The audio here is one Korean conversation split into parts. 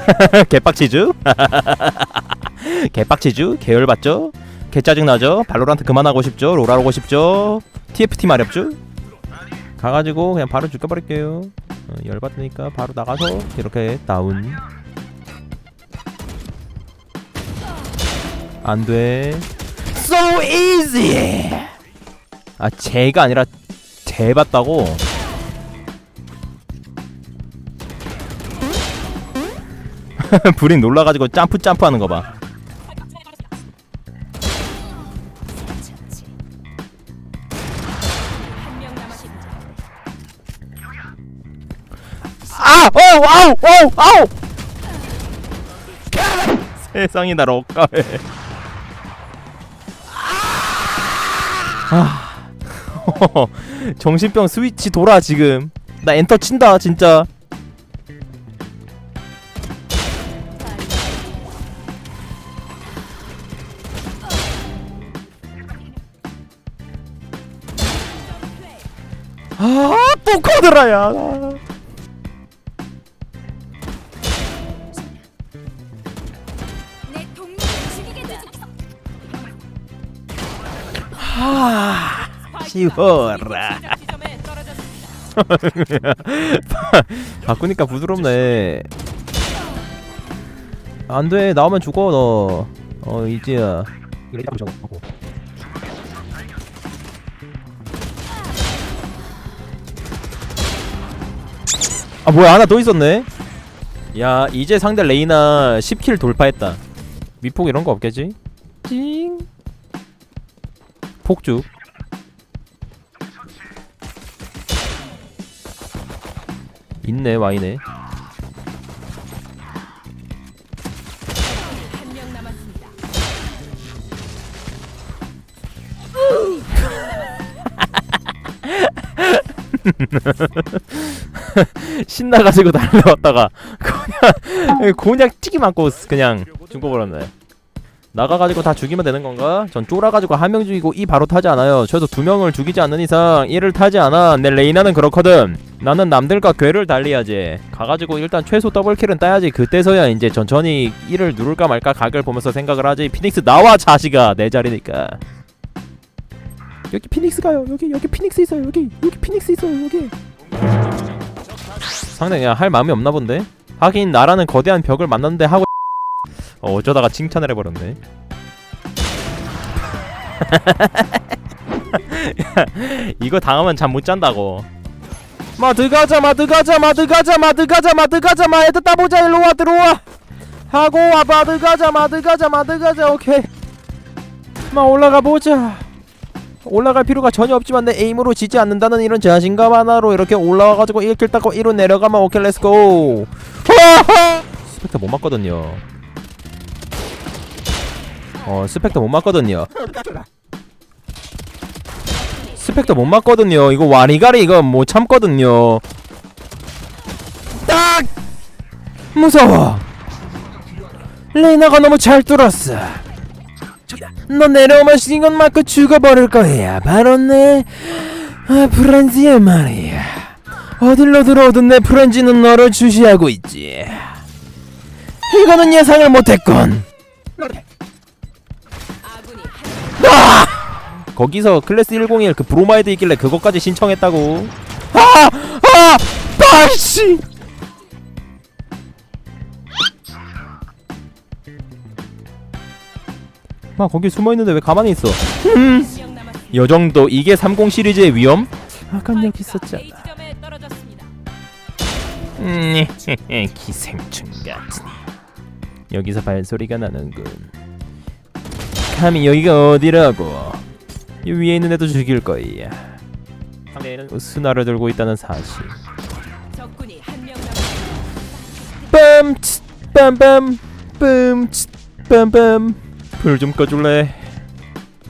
개빡치주? 개빡치주? 계열받죠? 개짜증나죠? 발로란트 그만하고 싶죠? 롤 하고 싶죠? TFT 마렵죠? 가가지고 그냥 바로 죽여버릴게요 어, 열받으니까 바로 나가서 이렇게 다운 안돼 So easy 아 제가 아니라 제봤다고 불이 놀라가지고 점프 점프 하는 거봐 한명 남았습니다. 아! 어! 아우! 아우! 아우! 세상이 날 억까해 아 정신병 스위치 돌아 지금 나 엔터 친다 진짜 아또 커드라야. 내 동료를 죽이게 되지 아 쉬워라 지점에 떨어졌습니다. 바꾸니까 부드럽네. 안 돼. 나오면 죽어 너 어 이지야. 이거 일단 적어놓고 아 뭐야 하나 더 있었네 야 이제 상대 레이나 10킬 돌파했다 미폭 이런 거 없겠지? 찡 폭죽 있네 와이네 한 명 남았습니다. 신나가지고 달려왔다가 그냥 곤약 튀기 맞고 그냥 죽어버렸네. 나가가지고 다 죽이면 되는 건가? 전 쫄아가지고 한 명 죽이고 이 바로 타지 않아요. 저도 두 명을 죽이지 않는 이상 이를 타지 않아. 내 레이나는 그렇거든. 나는 남들과 괴를 달리야지. 가가지고 일단 최소 더블킬은 따야지. 그때서야 이제 천천히 이를 누를까 말까 각을 보면서 생각을 하지. 피닉스 나와 자식아! 내 자리니까. 여기 피닉스 가요. 여기 여기 피닉스 있어요. 여기 여기 피닉스 있어요. 여기 상대 그냥 할 마음이 없나 본데? 하긴 나라는 거대한 벽을 만났는데 하고 어, 어쩌다가 칭찬을 해버렸네. 이거 당하면 잠 못 잔다고. 마 들어가자 마 들어가자 마 들어가자 마 들어가자 마 들어가자 마 애들 따보자 일로와 들어와. 하고 와봐 들어가자 마 들어가자 마 들어가자 오케이. 마 올라가 보자 올라갈 필요가 전혀 없지만 내 에임으로 지지 않는다는 이런 자신감 하나로 이렇게 올라와가지고 1킬 따고 1로 내려가면 오케이 렛츠고 스펙터 못 맞거든요. 어 스펙터 못 맞거든요. 스펙터 못 맞거든요. 이거 와리가리 이거 못 참거든요. 딱! 무서워. 레이나가 너무 잘 뚫었어 너 내려오면 이건 맞고 죽어버릴 거야. 바로 내 아, 프렌즈의 말이야. 어딜로 들어오든 내 프렌즈는 너를 주시하고 있지. 이거는 예상을 못했군. 한 거기서 클래스 101 그 브로마이드 있길래 그것까지 신청했다고. 아! 아! 아씨 막 거기 숨어있는데 왜 가만히 있어 명 남았습니다. 요 정도 이게 30 시리즈의 위험? 아까 여기 있었잖아 A 지점에 떨어졌습니다. 음, 기생충 같으니 여기서 발소리가 나는군 감히 여기가 어디라고 이 위에 있는 애도 죽일 거야 상대는 스나를 들고 있다는 사실 적군이 한명 남았습니다. 빰 치, 빰빰 빰 치, 빰빰 불 좀 꺼줄래?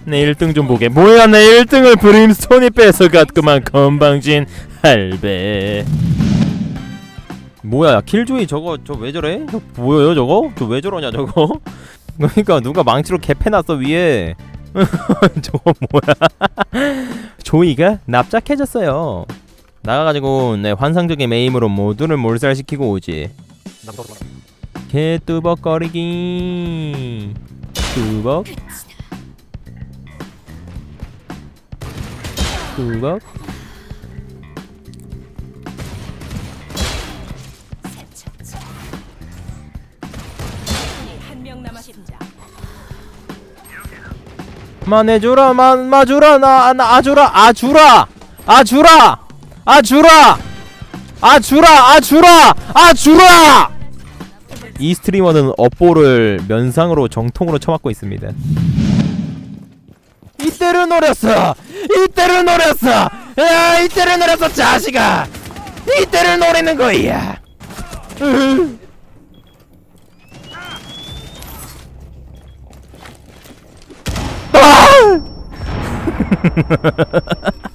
내 1등 좀 보게. 뭐야 내 1등을 브림스톤이 뺏어갔구만 건방진. 할배. 뭐야 킬조이 저거 저 왜 저래? 저 뭐예요 저거? 저 왜 저러냐 저거? 그러니까 누가 망치로 개패놨어 위에. 저거 뭐야? 조이가 납작해졌어요. 나가가지고 내 환상적인 에임으로 모두를 몰살시키고 오지. 개뚜벅거리기 명 남았습니다. 만해주라 만 마주라 나, 나 아주라 아주라 아주라 아주라 아주라 아주라 아주라 이 스트리머는 업보를 면상으로 정통으로 쳐맞고 있습니다. 이때를 노렸어! 이때를 노렸어! 야 이때를 노렸어 자식아! 이때를 노리는 거야! 으흐. 아!